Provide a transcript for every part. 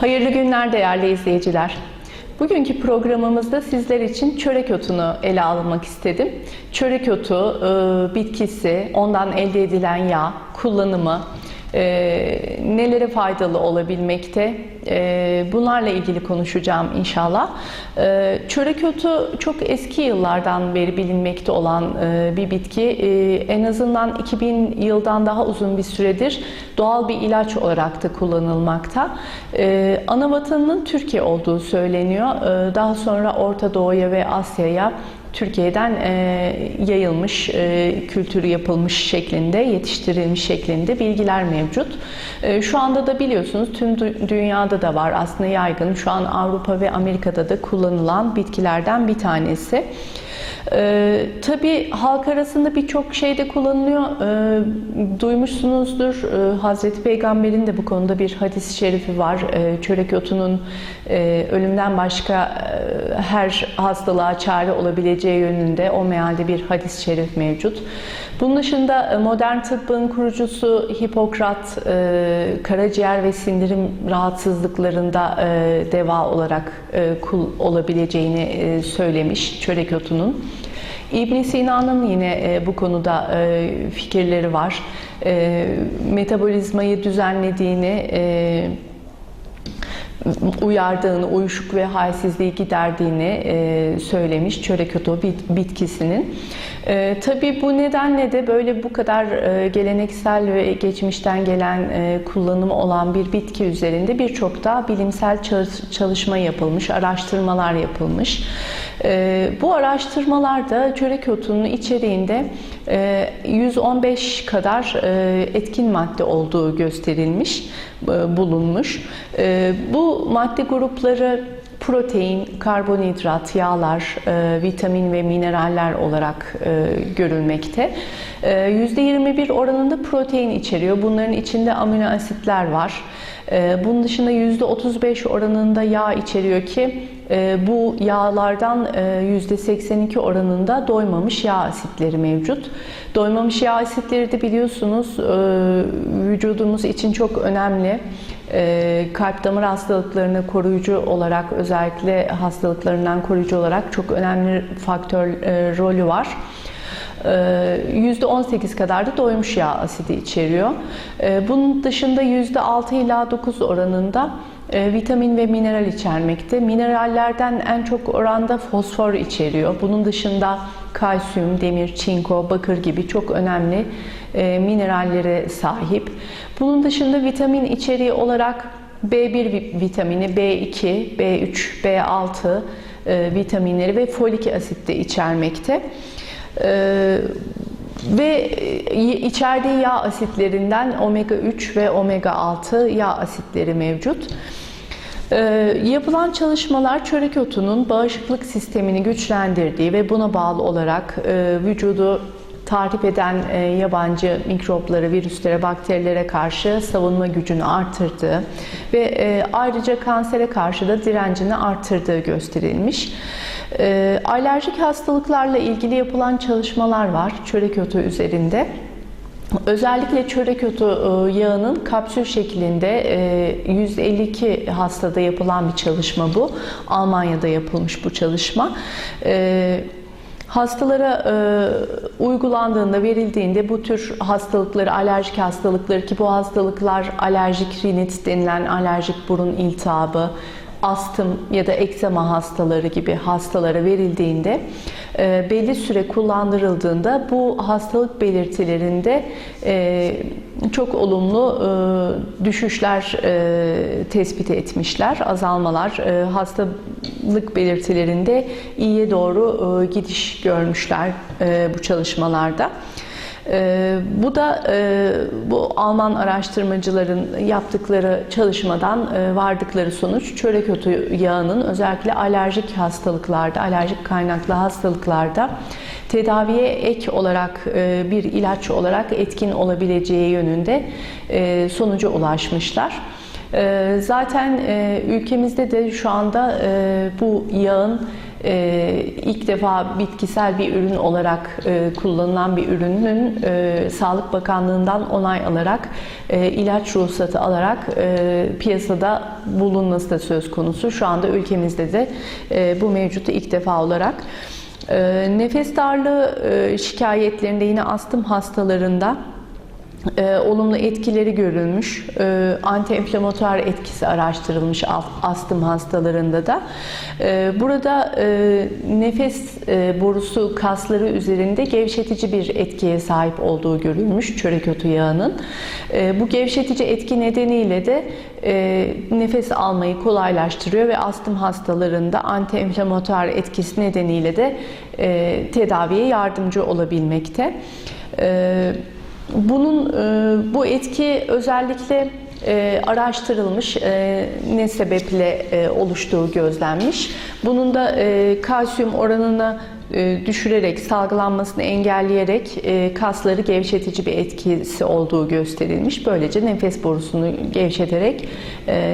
Hayırlı günler değerli izleyiciler. Bugünkü programımızda sizler için çörek otunu ele almak istedim. Çörek otu e, bitkisi, ondan elde edilen yağ, kullanımı, e, nelere faydalı olabilmekte e, bunlarla ilgili konuşacağım inşallah. E, çörek otu çok eski yıllardan beri bilinmekte olan e, bir bitki. E, en azından 2000 yıldan daha uzun bir süredir doğal bir ilaç olarak da kullanılmakta. E, ana vatanının Türkiye olduğu söyleniyor. E, daha sonra Orta Doğu'ya ve Asya'ya Türkiye'den e, yayılmış, e, kültürü yapılmış şeklinde, yetiştirilmiş şeklinde bilgiler mevcut. E, şu anda da biliyorsunuz tüm dü- dünyada da var aslında yaygın. Şu an Avrupa ve Amerika'da da kullanılan bitkilerden bir tanesi. Ee, tabii halk arasında birçok şeyde kullanılıyor. Ee, duymuşsunuzdur. Ee, Hazreti Peygamber'in de bu konuda bir hadis-i şerifi var. Ee, çörek otunun e, ölümden başka e, her hastalığa çare olabileceği yönünde o mealde bir hadis-i şerif mevcut. Bunun dışında e, modern tıbbın kurucusu Hipokrat e, karaciğer ve sindirim rahatsızlıklarında e, deva olarak kul olabileceğini söylemiş çörek otunun. İbn Sina'nın yine bu konuda fikirleri var. Metabolizmayı düzenlediğini, uyardığını, uyuşuk ve halsizliği giderdiğini e, söylemiş çörek otu bit- bitkisinin. E, tabii bu nedenle de böyle bu kadar e, geleneksel ve geçmişten gelen e, kullanımı olan bir bitki üzerinde birçok da bilimsel çalış- çalışma yapılmış, araştırmalar yapılmış. E, bu araştırmalarda çörek otunun içeriğinde e, 115 kadar e, etkin madde olduğu gösterilmiş, e, bulunmuş. E, Bu madde grupları protein, karbonhidrat, yağlar, e, vitamin ve mineraller olarak e, görülmekte. E, %21 oranında protein içeriyor. Bunların içinde amino asitler var. E, Bunun dışında %35 oranında yağ içeriyor ki e, bu yağlardan e, %82 oranında doymamış yağ asitleri mevcut. Doymamış yağ asitleri de biliyorsunuz e, vücudumuz için çok önemli. E, kalp damar hastalıklarını koruyucu olarak özellikle hastalıklarından koruyucu olarak çok önemli faktör e, rolü var. Ee, %18 kadar da doymuş yağ asidi içeriyor. Ee, Bunun dışında %6 ila 9 oranında vitamin ve mineral içermekte. Minerallerden en çok oranda fosfor içeriyor. Bunun dışında kalsiyum, demir, çinko, bakır gibi çok önemli e, minerallere sahip. Bunun dışında vitamin içeriği olarak B1 vi- vitamini, B2, B3, B6 e, vitaminleri ve folik asit de içermekte. Ve e, içerdiği yağ asitlerinden omega 3 ve omega 6 yağ asitleri mevcut. Ee, yapılan çalışmalar çörek otunun bağışıklık sistemini güçlendirdiği ve buna bağlı olarak e, vücudu tahrip eden e, yabancı mikropları, virüslere, bakterilere karşı savunma gücünü artırdığı ve e, ayrıca kansere karşı da direncini artırdığı gösterilmiş. E, alerjik hastalıklarla ilgili yapılan çalışmalar var çörek otu üzerinde. Özellikle çörek otu e, yağının kapsül şeklinde e, 152 hastada yapılan bir çalışma bu. Almanya'da yapılmış bu çalışma. E, Hastalara e, uygulandığında, verildiğinde bu tür hastalıkları, alerjik hastalıkları ki bu hastalıklar alerjik rinit denilen alerjik burun iltihabı, astım ya da eksema hastaları gibi hastalara verildiğinde e, belli süre kullandırıldığında bu hastalık belirtilerinde e, çok olumlu e, düşüşler tespit etmişler, azalmalar, hastalık belirtilerinde iyiye doğru gidiş görmüşler bu çalışmalarda. Ee, bu da e, bu Alman araştırmacıların yaptıkları çalışmadan e, vardıkları sonuç çörek otu yağının özellikle alerjik hastalıklarda, alerjik kaynaklı hastalıklarda tedaviye ek olarak e, bir ilaç olarak etkin olabileceği yönünde e, sonuca ulaşmışlar. E, zaten e, ülkemizde de şu anda e, bu yağın e, ilk defa bitkisel bir ürün olarak kullanılan bir ürünün Sağlık Bakanlığı'ndan onay alarak ilaç ruhsatı alarak piyasada bulunması da söz konusu. Şu anda ülkemizde de bu mevcut ilk defa olarak. Nefes darlığı şikayetlerinde yine astım hastalarında e, olumlu etkileri görülmüş. E, antiinflamatuar etkisi araştırılmış astım hastalarında da. E, burada e, nefes e, borusu kasları üzerinde gevşetici bir etkiye sahip olduğu görülmüş çörek otu yağının. E, bu gevşetici etki nedeniyle de e, nefes almayı kolaylaştırıyor ve astım hastalarında antiinflamatuar etkisi nedeniyle de e, tedaviye yardımcı olabilmekte. E, bunun e, bu etki özellikle e, araştırılmış, e, ne sebeple oluştuğu gözlenmiş. Bunun da kalsiyum oranını düşürerek, salgılanmasını engelleyerek kasları gevşetici bir etkisi olduğu gösterilmiş. Böylece nefes borusunu gevşeterek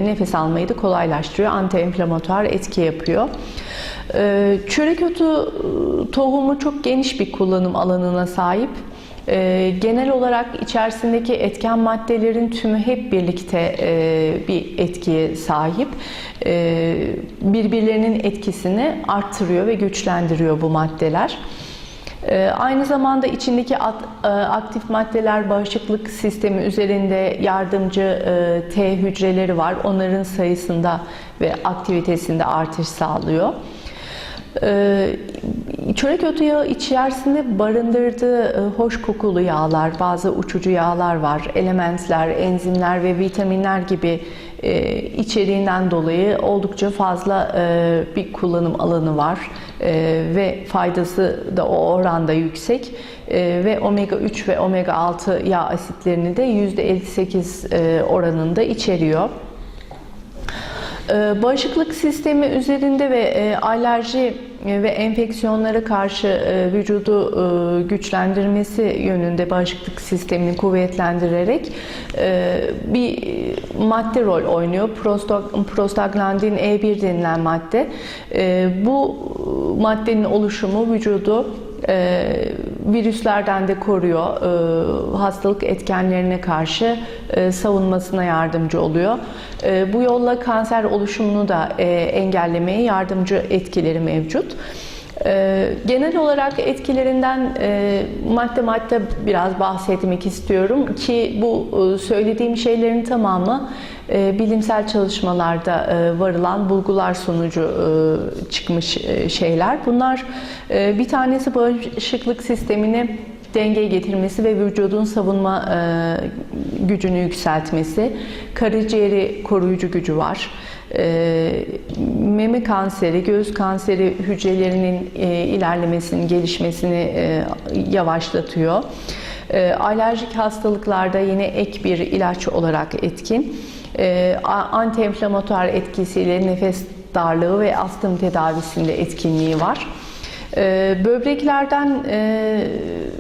nefes almayı da kolaylaştırıyor. Antiinflamatuar etki yapıyor. Çörek otu tohumu çok geniş bir kullanım alanına sahip. E, genel olarak içerisindeki etken maddelerin tümü hep birlikte e, bir etkiye sahip. E, birbirlerinin etkisini arttırıyor ve güçlendiriyor bu maddeler. E, aynı zamanda içindeki e, aktif maddeler bağışıklık sistemi üzerinde yardımcı e, T hücreleri var. Onların sayısında ve aktivitesinde artış sağlıyor. Ee, çörek otu yağı içerisinde barındırdığı e, hoş kokulu yağlar, bazı uçucu yağlar var, elementler, enzimler ve vitaminler gibi e, içeriğinden dolayı oldukça fazla e, bir kullanım alanı var. Ve faydası da o oranda yüksek. Ve omega 3 ve omega 6 yağ asitlerini de %58 oranında içeriyor. Ee, bağışıklık sistemi üzerinde ve e, alerji e, ve enfeksiyonlara karşı e, vücudu güçlendirmesi yönünde bağışıklık sistemini kuvvetlendirerek bir madde rol oynuyor. Prostaglandin E1 denilen madde. Bu maddenin oluşumu vücudu e, virüslerden de koruyor. E, hastalık etkenlerine karşı e, savunmasına yardımcı oluyor. E, bu yolla kanser oluşumunu da e, engellemeye yardımcı etkileri mevcut. E, genel olarak etkilerinden e, madde madde biraz bahsetmek istiyorum ki bu e, söylediğim şeylerin tamamı e, bilimsel çalışmalarda e, varılan bulgular sonucu çıkmış şeyler. Bunlar bir tanesi bağışıklık sistemini dengeye getirmesi ve vücudun savunma gücünü yükseltmesi. Karaciğeri koruyucu gücü var. Meme kanseri, göğüs kanseri hücrelerinin ilerlemesini, gelişmesini yavaşlatıyor. alerjik hastalıklarda yine ek bir ilaç olarak etkin e, antiinflamatuar etkisiyle nefes darlığı ve astım tedavisinde etkinliği var. E, böbreklerden e,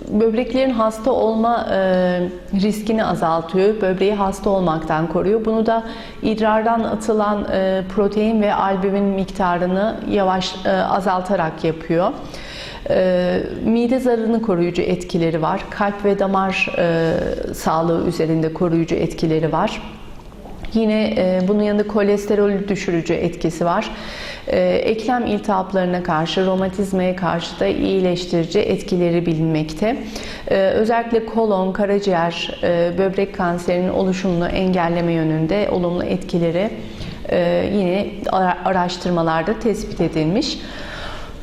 böbreklerin hasta olma e, riskini azaltıyor. Böbreği hasta olmaktan koruyor. Bunu da idrardan atılan e, protein ve albümin miktarını yavaş e, azaltarak yapıyor. E, mide zarını koruyucu etkileri var. Kalp ve damar e, sağlığı üzerinde koruyucu etkileri var. Yine e, bunun yanında kolesterol düşürücü etkisi var. E, eklem iltihaplarına karşı, romatizmaya karşı da iyileştirici etkileri bilinmekte. E, özellikle kolon, karaciğer, e, böbrek kanserinin oluşumunu engelleme yönünde olumlu etkileri e, yine araştırmalarda tespit edilmiş.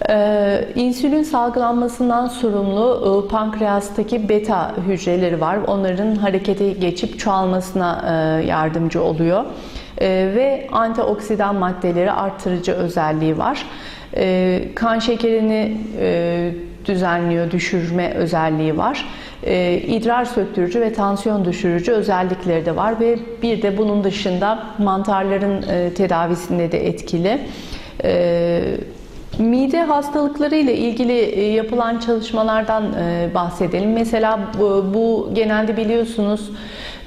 Ee, insülin salgılanmasından sorumlu e, pankreastaki beta hücreleri var. Onların harekete geçip çoğalmasına e, yardımcı oluyor. E, ve antioksidan maddeleri arttırıcı özelliği var. E, kan şekerini e, düzenliyor, düşürme özelliği var. E, idrar söktürücü ve tansiyon düşürücü özellikleri de var ve bir de bunun dışında mantarların e, tedavisinde de etkili. Mide hastalıkları ile ilgili e, yapılan çalışmalardan bahsedelim. Mesela bu, bu genelde biliyorsunuz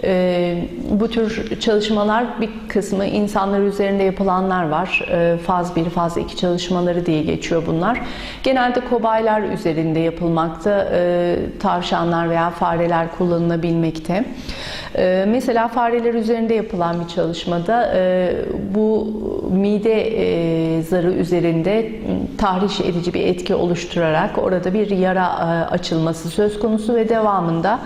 E, bu tür çalışmalar bir kısmı insanlar üzerinde yapılanlar var. E, faz 1, faz 2 çalışmaları diye geçiyor bunlar. Genelde kobaylar üzerinde yapılmakta. E, tavşanlar veya fareler kullanılabilmekte. E, mesela fareler üzerinde yapılan bir çalışmada e, bu mide e, zarı üzerinde tahriş edici bir etki oluşturarak orada bir yara e, açılması söz konusu ve devamında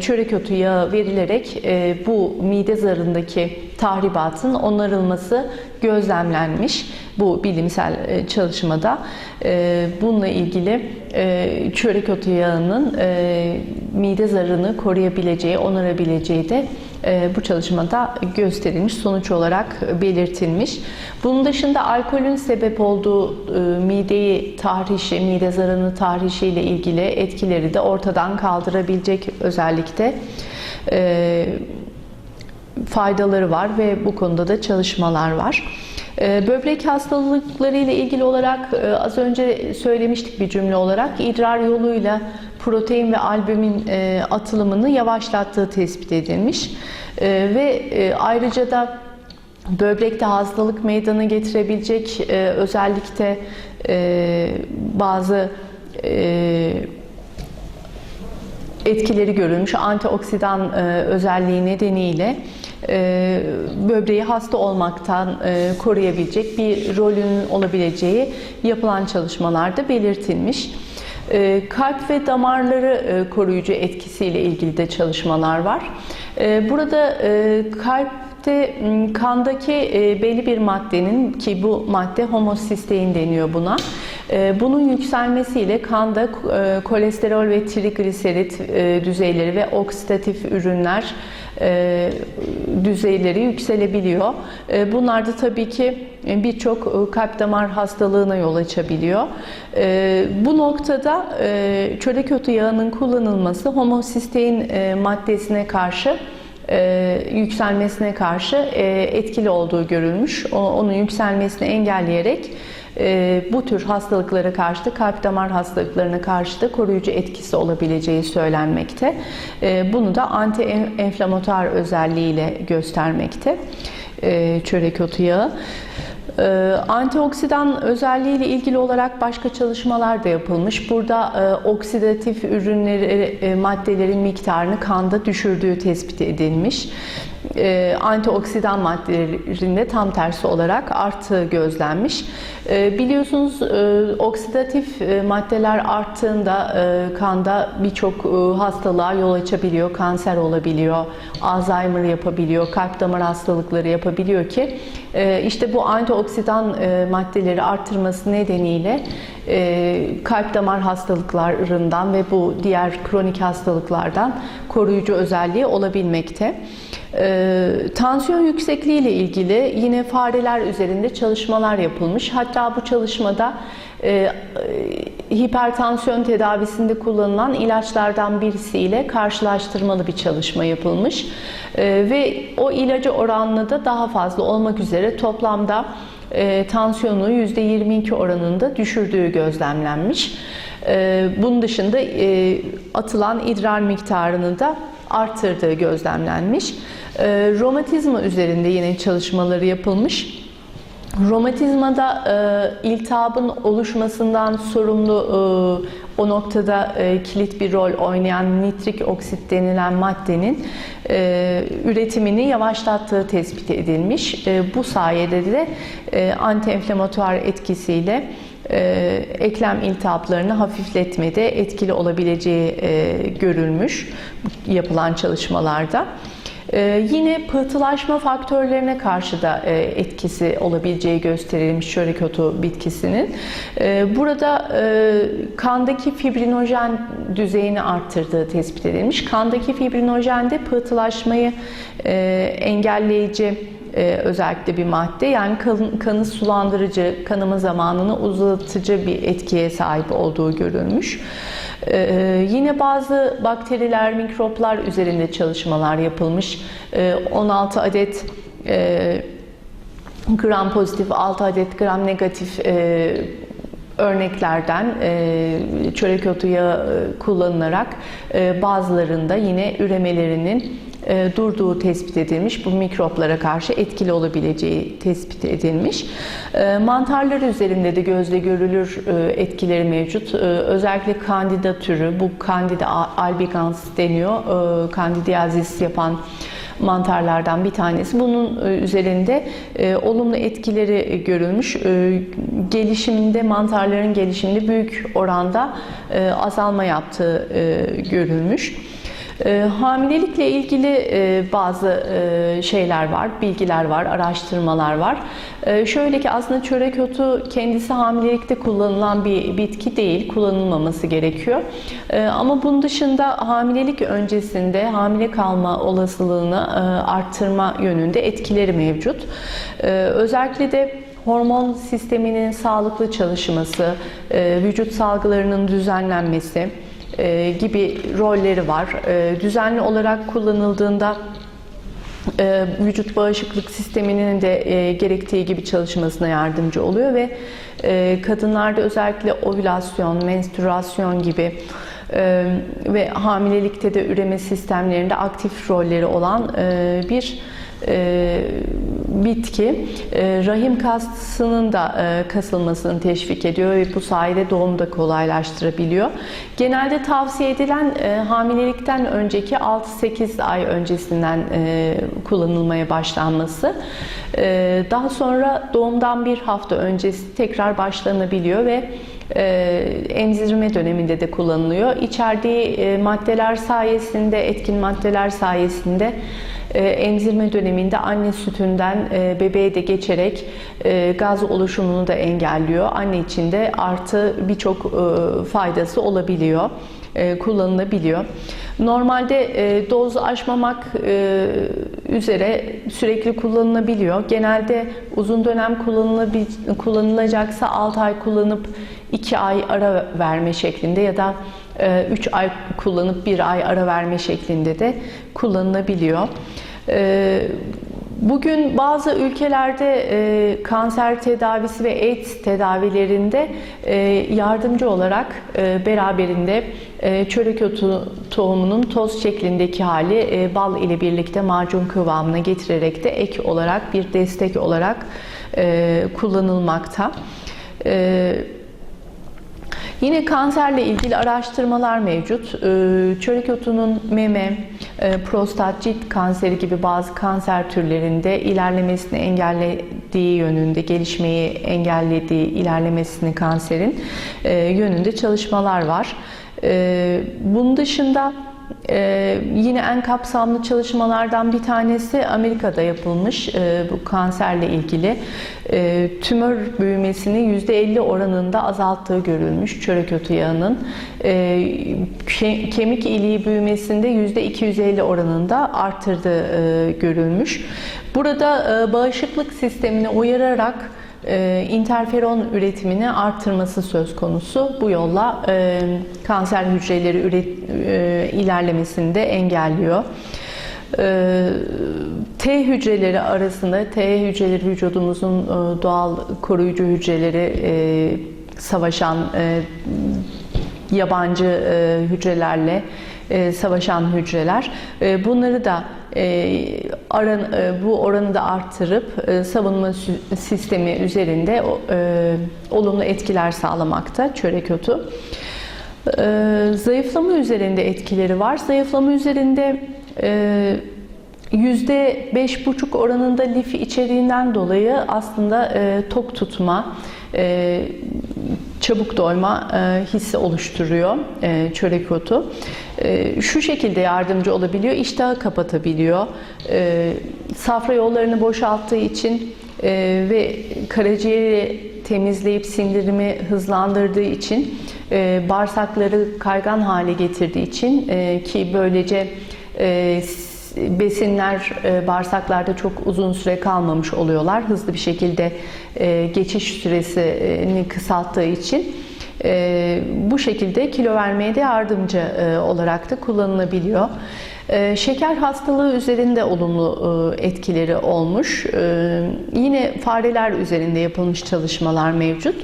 çörek otu yağı verilerek e, bu mide zarındaki tahribatın onarılması gözlemlenmiş bu bilimsel e, çalışmada. E, bununla ilgili e, çörek otu yağının e, mide zarını koruyabileceği, onarabileceği de e, bu çalışmada gösterilmiş, sonuç olarak belirtilmiş. Bunun dışında alkolün sebep olduğu e, mideyi tahrişi, mide zarını tahrişi ile ilgili etkileri de ortadan kaldırabilecek özellikle e, faydaları var ve bu konuda da çalışmalar var. E, Böbrek hastalıkları ile ilgili olarak e, az önce söylemiştik bir cümle olarak idrar yoluyla protein ve albümin e, atılımını yavaşlattığı tespit edilmiş. E, ve ayrıca da böbrekte hastalık meydana getirebilecek özellikle bazı etkileri görülmüş antioksidan özelliği nedeniyle e, böbreği hasta olmaktan e, koruyabilecek bir rolün olabileceği yapılan çalışmalarda belirtilmiş. E, kalp ve damarları e, koruyucu etkisiyle ilgili de çalışmalar var. E, burada e, kalpte m, kandaki e, belli bir maddenin ki bu madde homosistein deniyor buna. E, Bunun yükselmesiyle kanda e, kolesterol ve trigliserit düzeyleri ve oksidatif ürünler düzeyleri yükselebiliyor. E, Bunlar da tabii ki birçok e, kalp damar hastalığına yol açabiliyor. E, Bu noktada e, çörek otu yağının kullanılması homosistein e, maddesine karşı e, yükselmesine karşı e, etkili olduğu görülmüş. Onun yükselmesini engelleyerek e, bu tür hastalıklara karşı da kalp damar hastalıklarına karşı da koruyucu etkisi olabileceği söylenmekte. E, bunu da anti-enflamatuar özelliğiyle göstermekte e, çörek otu yağı. Ee, Antioksidan özelliği ile ilgili olarak başka çalışmalar da yapılmış. Burada e, oksidatif ürünleri, e, maddelerin miktarını kanda düşürdüğü tespit edilmiş. E, antioksidan maddelerinde tam tersi olarak arttığı gözlenmiş. E, biliyorsunuz e, oksidatif e, maddeler arttığında e, kanda birçok e, hastalığa yol açabiliyor. Kanser olabiliyor, Alzheimer yapabiliyor, kalp damar hastalıkları yapabiliyor ki e, işte bu antioksidan e, maddeleri arttırması nedeniyle e, kalp damar hastalıklarından ve bu diğer kronik hastalıklardan koruyucu özelliği olabilmekte. E, tansiyon yüksekliği ile ilgili yine fareler üzerinde çalışmalar yapılmış. Hatta bu çalışmada e, e, hipertansiyon tedavisinde kullanılan ilaçlardan birisiyle karşılaştırmalı bir çalışma yapılmış. E, ve o ilacı oranla da daha fazla olmak üzere toplamda e, tansiyonu %22 oranında düşürdüğü gözlemlenmiş. E, bunun dışında e, atılan idrar miktarını da arttırdığı gözlemlenmiş. E, romatizma üzerinde yine çalışmaları yapılmış. Romatizmada e, iltihabın oluşmasından sorumlu e, o noktada e, kilit bir rol oynayan nitrik oksit denilen maddenin e, üretimini yavaşlattığı tespit edilmiş. E, bu sayede de e, antienflamatuar etkisiyle e, eklem iltihaplarını hafifletmede etkili olabileceği e, görülmüş yapılan çalışmalarda. Ee, yine pıhtılaşma faktörlerine karşı da e, etkisi olabileceği gösterilmiş çörek otu bitkisinin. Ee, burada e, kandaki fibrinojen düzeyini arttırdığı tespit edilmiş. Kandaki fibrinojen de pıhtılaşmayı e, engelleyici özellikle bir madde. Yani kan, kanı sulandırıcı, kanama zamanını uzatıcı bir etkiye sahip olduğu görülmüş. Ee, yine bazı bakteriler, mikroplar üzerinde çalışmalar yapılmış. Ee, 16 adet e, gram pozitif, 6 adet gram negatif e, örneklerden e, çörek otu yağı kullanılarak e, bazılarında yine üremelerinin e, durduğu tespit edilmiş. Bu mikroplara karşı etkili olabileceği tespit edilmiş. E, mantarlar üzerinde de gözle görülür e, etkileri mevcut. E, özellikle kandida türü, bu kandida albicans deniyor. E, kandidiyazis yapan mantarlardan bir tanesi. Bunun e, üzerinde e, olumlu etkileri görülmüş. E, gelişiminde, mantarların gelişiminde büyük oranda azalma yaptığı görülmüş. E, hamilelikle ilgili e, bazı e, şeyler var, bilgiler var, araştırmalar var. E, şöyle ki aslında çörek otu kendisi hamilelikte kullanılan bir bitki değil, kullanılmaması gerekiyor. E, ama bunun dışında hamilelik öncesinde hamile kalma olasılığını e, arttırma yönünde etkileri mevcut. Özellikle de hormon sisteminin sağlıklı çalışması, vücut salgılarının düzenlenmesi, e, gibi rolleri var. E, düzenli olarak kullanıldığında e, vücut bağışıklık sisteminin de e, gerektiği gibi çalışmasına yardımcı oluyor ve e, kadınlarda özellikle ovülasyon, menstrüasyon gibi e, ve hamilelikte de üreme sistemlerinde aktif rolleri olan e, bir e, bitki e, rahim kasının da e, kasılmasını teşvik ediyor ve bu sayede doğumu da kolaylaştırabiliyor. Genelde tavsiye edilen e, hamilelikten önceki 6-8 ay öncesinden e, kullanılmaya başlanması. E, daha sonra doğumdan bir hafta öncesi tekrar başlanabiliyor ve emzirme döneminde de kullanılıyor. İçerdiği e, maddeler sayesinde, etkin maddeler sayesinde e, emzirme döneminde anne sütünden e, bebeğe de geçerek gaz oluşumunu da engelliyor. Anne için de artı birçok faydası olabiliyor kullanılabiliyor. Normalde dozu aşmamak üzere sürekli kullanılabiliyor. Genelde uzun dönem kullanılacaksa 6 ay kullanıp 2 ay ara verme şeklinde ya da 3 ay kullanıp 1 ay ara verme şeklinde de kullanılabiliyor. Bugün bazı ülkelerde e, kanser tedavisi ve AIDS tedavilerinde e, yardımcı olarak e, beraberinde e, çörek otu tohumunun toz şeklindeki hali e, bal ile birlikte macun kıvamına getirerek de ek olarak bir destek olarak e, kullanılmakta. E, Yine kanserle ilgili araştırmalar mevcut. Ee, çörek otunun meme, e, prostat, cilt kanseri gibi bazı kanser türlerinde ilerlemesini engellediği yönünde, gelişmeyi engellediği ilerlemesini kanserin e, yönünde çalışmalar var. Ee, bunun dışında ee, yine en kapsamlı çalışmalardan bir tanesi Amerika'da yapılmış ee, bu kanserle ilgili. Ee, tümör büyümesini %50 oranında azalttığı görülmüş çörek otu yağının. Ee, kemik iliği büyümesinde %250 oranında arttırdığı e, görülmüş. Burada e, bağışıklık sistemini uyararak e, interferon üretimini arttırması söz konusu. Bu yolla e, kanser hücreleri üret, e, ilerlemesini de engelliyor. T hücreleri arasında T hücreleri vücudumuzun doğal koruyucu hücreleri savaşan yabancı hücrelerle savaşan hücreler. Bunları da aran, bu oranı da arttırıp savunma sistemi üzerinde olumlu etkiler sağlamakta çörek otu. Zayıflama üzerinde etkileri var. Zayıflama üzerinde %5,5 oranında lif içeriğinden dolayı aslında tok tutma, çabuk doyma e, hissi oluşturuyor e, çörek otu. E, şu şekilde yardımcı olabiliyor, iştahı kapatabiliyor. E, safra yollarını boşalttığı için ve karaciğeri temizleyip sindirimi hızlandırdığı için bağırsakları kaygan hale getirdiği için ki böylece e, besinler e, bağırsaklarda çok uzun süre kalmamış oluyorlar. Hızlı bir şekilde e, geçiş süresini kısalttığı için e, bu şekilde kilo vermeye de yardımcı olarak da kullanılabiliyor. Şeker hastalığı üzerinde olumlu etkileri olmuş. Yine fareler üzerinde yapılmış çalışmalar mevcut.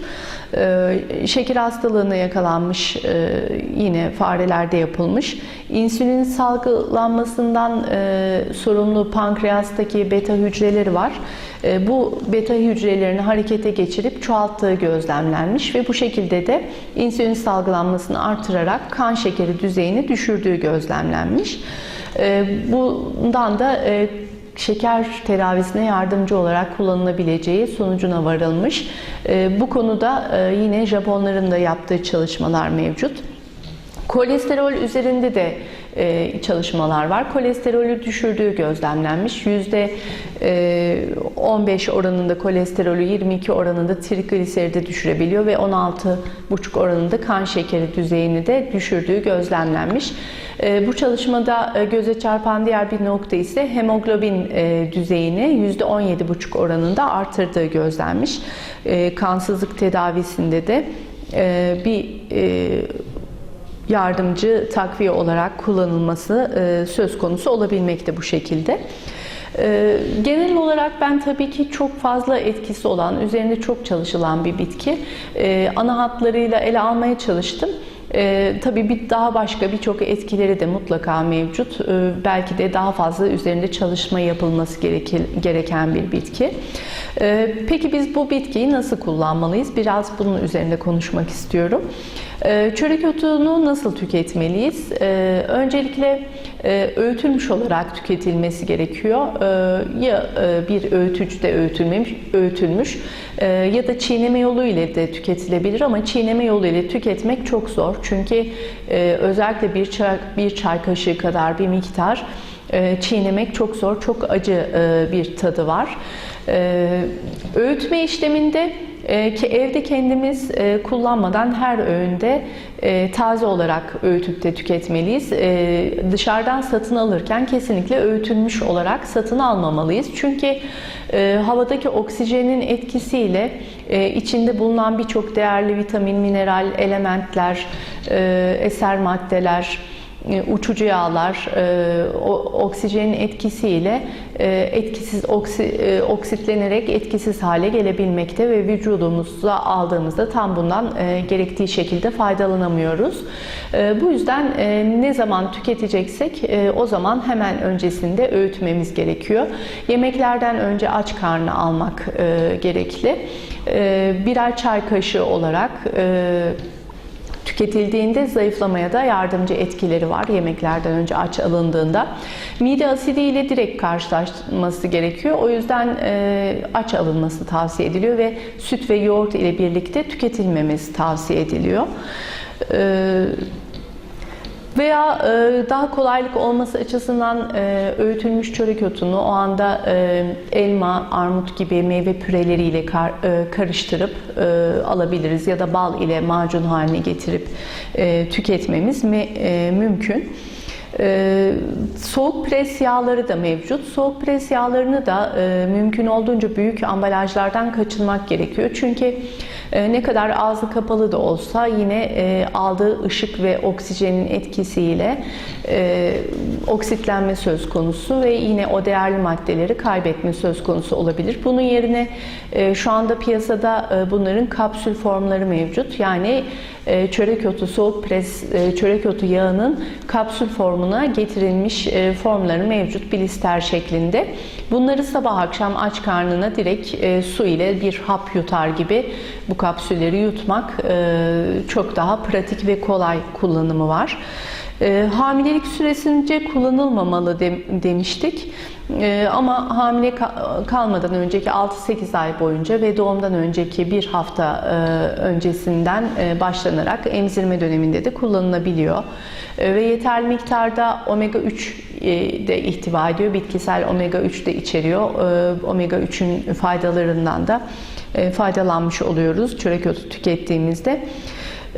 E, şeker hastalığına yakalanmış e, yine farelerde yapılmış. İnsülin salgılanmasından e, sorumlu pankreastaki beta hücreleri var. E, bu beta hücrelerini harekete geçirip çoğalttığı gözlemlenmiş ve bu şekilde de insülin salgılanmasını artırarak kan şekeri düzeyini düşürdüğü gözlemlenmiş. Bundan da şeker tedavisine yardımcı olarak kullanılabileceği sonucuna varılmış. E, bu konuda e, yine Japonların da yaptığı çalışmalar mevcut. Kolesterol üzerinde de çalışmalar var. Kolesterolü düşürdüğü gözlemlenmiş. Yüzde e, 15 oranında kolesterolü, 22 oranında trigliseridi düşürebiliyor ve 16,5 oranında kan şekeri düzeyini de düşürdüğü gözlemlenmiş. E, bu çalışmada e, göze çarpan diğer bir nokta ise hemoglobin e, düzeyini %17,5 oranında artırdığı gözlenmiş. E, kansızlık tedavisinde de e, bir e, yardımcı takviye olarak kullanılması e, söz konusu olabilmekte bu şekilde. E, genel olarak ben tabii ki çok fazla etkisi olan, üzerinde çok çalışılan bir bitki. E, ana hatlarıyla ele almaya çalıştım. E, tabii bir daha başka birçok etkileri de mutlaka mevcut. E, belki de daha fazla üzerinde çalışma yapılması gerekir, gereken bir bitki. E, peki biz bu bitkiyi nasıl kullanmalıyız? Biraz bunun üzerinde konuşmak istiyorum. E, çörek otunu nasıl tüketmeliyiz? E, öncelikle e, öğütülmüş olarak tüketilmesi gerekiyor. E, ya e, bir öğütücüde öğütülmemiş, öğütülmüş e, ya da çiğneme yolu ile de tüketilebilir ama çiğneme yolu ile tüketmek çok zor. Çünkü özellikle bir çay, bir çay kaşığı kadar bir miktar çiğnemek çok zor, çok acı bir tadı var. Öğütme işleminde e, ki evde kendimiz e, kullanmadan her öğünde e, taze olarak öğütüp de tüketmeliyiz. E, dışarıdan satın alırken kesinlikle öğütülmüş olarak satın almamalıyız. Çünkü e, havadaki oksijenin etkisiyle içinde bulunan birçok değerli vitamin, mineral, elementler, eser maddeler, uçucu yağlar e, oksijenin etkisiyle e, etkisiz oksi, e, oksitlenerek etkisiz hale gelebilmekte ve vücudumuza aldığımızda tam bundan e, gerektiği şekilde faydalanamıyoruz. E, bu yüzden e, ne zaman tüketeceksek e, o zaman hemen öncesinde öğütmemiz gerekiyor. Yemeklerden önce aç karnı almak e, gerekli. E, birer çay kaşığı olarak e, tüketildiğinde zayıflamaya da yardımcı etkileri var yemeklerden önce aç alındığında. Mide asidi ile direkt karşılaşması gerekiyor. O yüzden e, aç alınması tavsiye ediliyor ve süt ve yoğurt ile birlikte tüketilmemesi tavsiye ediliyor. E, veya e, daha kolaylık olması açısından e, öğütülmüş çörek otunu o anda e, elma, armut gibi meyve püreleriyle kar, e, karıştırıp e, alabiliriz ya da bal ile macun haline getirip e, tüketmemiz me, e, mümkün. Ee, soğuk pres yağları da mevcut. Soğuk pres yağlarını da e, mümkün olduğunca büyük ambalajlardan kaçınmak gerekiyor. Çünkü ne kadar ağzı kapalı da olsa yine e, aldığı ışık ve oksijenin etkisiyle e, oksitlenme söz konusu ve yine o değerli maddeleri kaybetme söz konusu olabilir. Bunun yerine e, şu anda piyasada bunların kapsül formları mevcut. Yani çörek otu, soğuk pres e, çörek otu yağının kapsül formuna getirilmiş e, formları mevcut blister şeklinde. Bunları sabah akşam aç karnına direkt su ile bir hap yutar gibi bu kapsülleri yutmak çok daha pratik ve kolay kullanımı var. hamilelik süresince kullanılmamalı demiştik. Ama hamile kalmadan önceki 6-8 ay boyunca ve doğumdan önceki bir hafta öncesinden başlanarak emzirme döneminde de kullanılabiliyor. ve yeterli miktarda omega 3 de ihtiva ediyor. Bitkisel omega 3 de içeriyor. omega 3'ün faydalarından da faydalanmış oluyoruz çörek otu tükettiğimizde.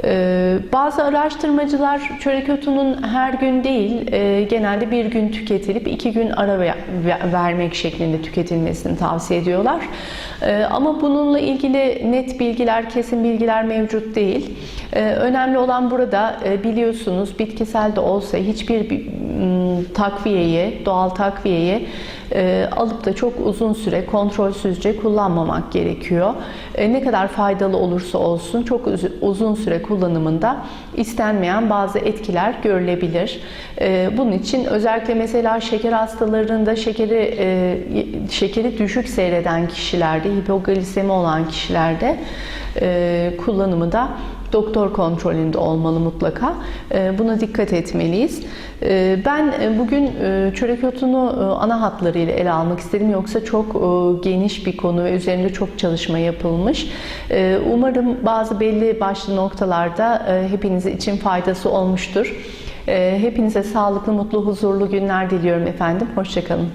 Ee, bazı araştırmacılar çörek otunun her gün değil, e, genelde bir gün tüketilip iki gün ara vermek şeklinde tüketilmesini tavsiye ediyorlar. Ee, ama bununla ilgili net bilgiler, kesin bilgiler mevcut değil. Ee, önemli olan burada e, biliyorsunuz bitkisel de olsa hiçbir m, takviyeye, doğal takviyeye e, alıp da çok uzun süre kontrolsüzce kullanmamak gerekiyor. E, ne kadar faydalı olursa olsun çok uz- uzun süre kullanımında istenmeyen bazı etkiler görülebilir. E, bunun için özellikle mesela şeker hastalarında şekeri e, şekeri düşük seyreden kişilerde, hipoglisemi olan kişilerde e, kullanımı da doktor kontrolünde olmalı mutlaka. E, Buna dikkat etmeliyiz. E, Ben e, bugün e, çörek otunu e, ana hatlarıyla ele almak istedim. Yoksa çok geniş bir konu ve üzerinde çok çalışma yapılmış. E, Umarım bazı belli başlı noktalarda hepiniz için faydası olmuştur. Hepinize sağlıklı, mutlu, huzurlu günler diliyorum efendim. Hoşçakalın.